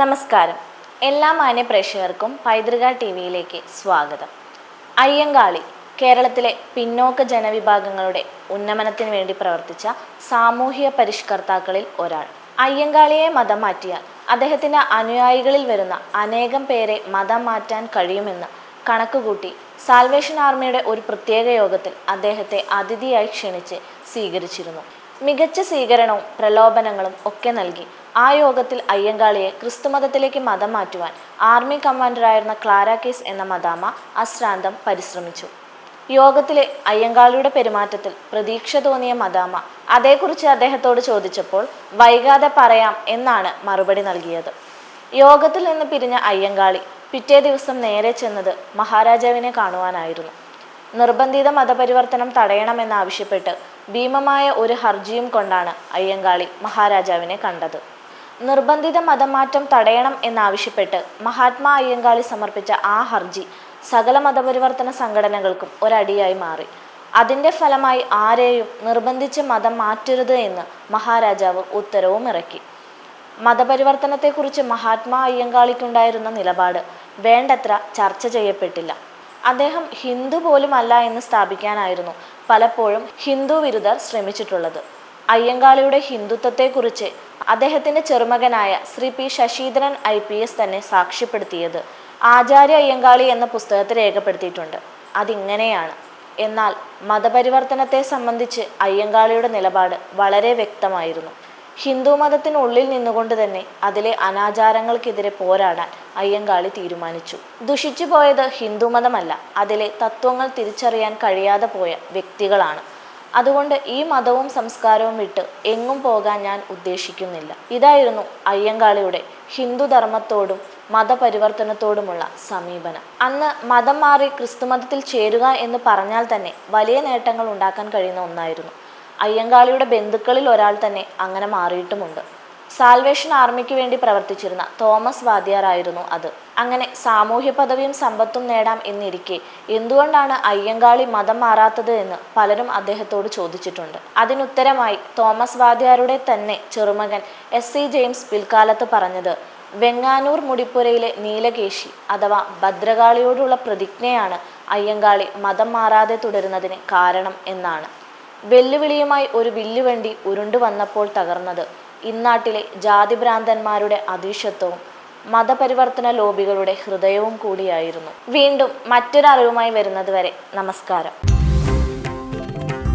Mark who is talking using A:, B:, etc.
A: നമസ്കാരം. എല്ലാ മാന്യ പ്രേക്ഷകർക്കും പൈതൃക ടി വിയിലേക്ക് സ്വാഗതം. അയ്യങ്കാളി കേരളത്തിലെ പിന്നോക്ക ജനവിഭാഗങ്ങളുടെ ഉന്നമനത്തിന് വേണ്ടി പ്രവർത്തിച്ച സാമൂഹിക പരിഷ്കർത്താക്കളിൽ ഒരാൾ. അയ്യങ്കാളിയെ മതം മാറ്റിയാൽ അദ്ദേഹത്തിന്റെ അനുയായികളിൽ വരുന്ന അനേകം പേരെ മതം മാറ്റാൻ കഴിയുമെന്ന് കണക്കുകൂട്ടി സാൽവേഷൻ ആർമിയുടെ ഒരു പ്രത്യേക യോഗത്തിൽ അദ്ദേഹത്തെ അതിഥിയായി ക്ഷണിച്ച് സ്വീകരിച്ചിരുന്നു. മികച്ച സ്വീകരണവും പ്രലോഭനങ്ങളും ഒക്കെ നൽകി. ആ യോഗത്തിൽ അയ്യങ്കാളിയെ ക്രിസ്തുമതത്തിലേക്ക് മതം മാറ്റുവാൻ ആർമി കമാൻഡറായിരുന്ന ക്ലാര കേസ് എന്ന മദാമ അശ്രാന്തം പരിശ്രമിച്ചു. യോഗത്തിലെ അയ്യങ്കാളിയുടെ പെരുമാറ്റത്തിൽ പ്രതീക്ഷ തോന്നിയ മദാമ അതേക്കുറിച്ച് അദ്ദേഹത്തോട് ചോദിച്ചപ്പോൾ വൈകാതെ പറയാം എന്നാണ് മറുപടി നൽകിയത്. യോഗത്തിൽ നിന്ന് പിരിഞ്ഞ അയ്യങ്കാളി പിറ്റേ ദിവസം നേരെ ചെന്നത് മഹാരാജാവിനെ കാണുവാനായിരുന്നു. നിർബന്ധിത മതപരിവർത്തനം തടയണമെന്നാവശ്യപ്പെട്ട് ഭീമമായ ഒരു ഹർജിയും കൊണ്ടാണ് അയ്യങ്കാളി മഹാരാജാവിനെ കണ്ടത്. നിർബന്ധിത മതമാറ്റം തടയണം എന്നാവശ്യപ്പെട്ട് മഹാത്മാ അയ്യങ്കാളി സമർപ്പിച്ച ആ ഹർജി സകല മതപരിവർത്തന സംഘടനകൾക്കും ഒരടിയായി മാറി. അതിന്റെ ഫലമായി ആരെയും നിർബന്ധിച്ച് മതം മാറ്റരുത് എന്ന് മഹാരാജാവ് ഉത്തരവും ഇറക്കി. മതപരിവർത്തനത്തെക്കുറിച്ച് മഹാത്മാ അയ്യങ്കാളിക്കുണ്ടായിരുന്ന നിലപാട് വേണ്ടത്ര ചർച്ച ചെയ്യപ്പെട്ടില്ല. അദ്ദേഹം ഹിന്ദു പോലും അല്ല എന്ന് സ്ഥാപിക്കാനായിരുന്നു പലപ്പോഴും ഹിന്ദു വിരുദ്ധർ ശ്രമിച്ചിട്ടുള്ളത്. അയ്യങ്കാളിയുടെ ഹിന്ദുത്വത്തെക്കുറിച്ച് അദ്ദേഹത്തിന്റെ ചെറുമകനായ Shri P Sasidharan I P S തന്നെ സാക്ഷ്യപ്പെടുത്തിയത് ആചാര്യ അയ്യങ്കാളി എന്ന പുസ്തകത്തിൽ രേഖപ്പെടുത്തിയിട്ടുണ്ട്. അതിങ്ങനെയാണ്. എന്നാൽ മതപരിവർത്തനത്തെ സംബന്ധിച്ച് അയ്യങ്കാളിയുടെ നിലപാട് വളരെ വ്യക്തമായിരുന്നു. ഹിന്ദു മതത്തിനുള്ളിൽ നിന്നുകൊണ്ട് തന്നെ അതിലെ അനാചാരങ്ങൾക്കെതിരെ പോരാടാൻ അയ്യങ്കാളി തീരുമാനിച്ചു. ദുഷിച്ചു പോയത് ഹിന്ദു മതമല്ല അതിലെ തത്വങ്ങൾ തിരിച്ചറിയാൻ കഴിയാതെ പോയ വ്യക്തികളാണ്. അതുകൊണ്ട് ഈ മതവും സംസ്കാരവും വിട്ട് എങ്ങും പോകാൻ ഞാൻ ഉദ്ദേശിക്കുന്നില്ല. ഇതായിരുന്നു അയ്യങ്കാളിയുടെ ഹിന്ദുധർമ്മത്തോടും മതപരിവർത്തനത്തോടുമുള്ള സമീപനം. അന്ന് മതം മാറി ക്രിസ്തുമതത്തിൽ ചേരുക എന്ന് പറഞ്ഞാൽ തന്നെ വലിയ നേട്ടങ്ങൾ ഉണ്ടാക്കാൻ കഴിയുന്ന ഒന്നായിരുന്നു. അയ്യങ്കാളിയുടെ ബന്ധുക്കളിൽ ഒരാൾ തന്നെ അങ്ങനെ മാറിയിട്ടുമുണ്ട്. സാൽവേഷൻ ആർമിക്ക് വേണ്ടി പ്രവർത്തിച്ചിരുന്ന തോമസ് വാദ്യാറായിരുന്നു അത്. അങ്ങനെ സാമൂഹ്യ പദവിയും സമ്പത്തും നേടാം എന്നിരിക്കെ എന്തുകൊണ്ടാണ് അയ്യങ്കാളി മതം മാറാത്തത് എന്ന് പലരും അദ്ദേഹത്തോട് ചോദിച്ചിട്ടുണ്ട്. അതിനുത്തരമായി തോമസ് വാദ്യാരുടെ തന്നെ ചെറുമകൻ എസ് സി ജെയിംസ് പിൽക്കാലത്ത് പറഞ്ഞത് വെങ്ങാനൂർ മുടിപ്പുരയിലെ നീലകേശി അഥവാ ഭദ്രകാളിയോടുള്ള പ്രതിജ്ഞയാണ് അയ്യങ്കാളി മതം മാറാതെ തുടരുന്നതിന് കാരണം എന്നാണ്. വെല്ലുവിളിയുമായി ഒരു വില്ലുവണ്ടി ഉരുണ്ടു വന്നപ്പോൾ തകർന്നത്. ഇന്നാട്ടിലെ ജാതിഭ്രാന്തന്മാരുടെ അതീശത്വവും മതപരിവർത്തന ലോബികളുടെ ഹൃദയവും കൂടിയായിരുന്നു. വീണ്ടും മറ്റൊരറിവുമായി വരുന്നതുവരെ വരുന്നത് നമസ്കാരം.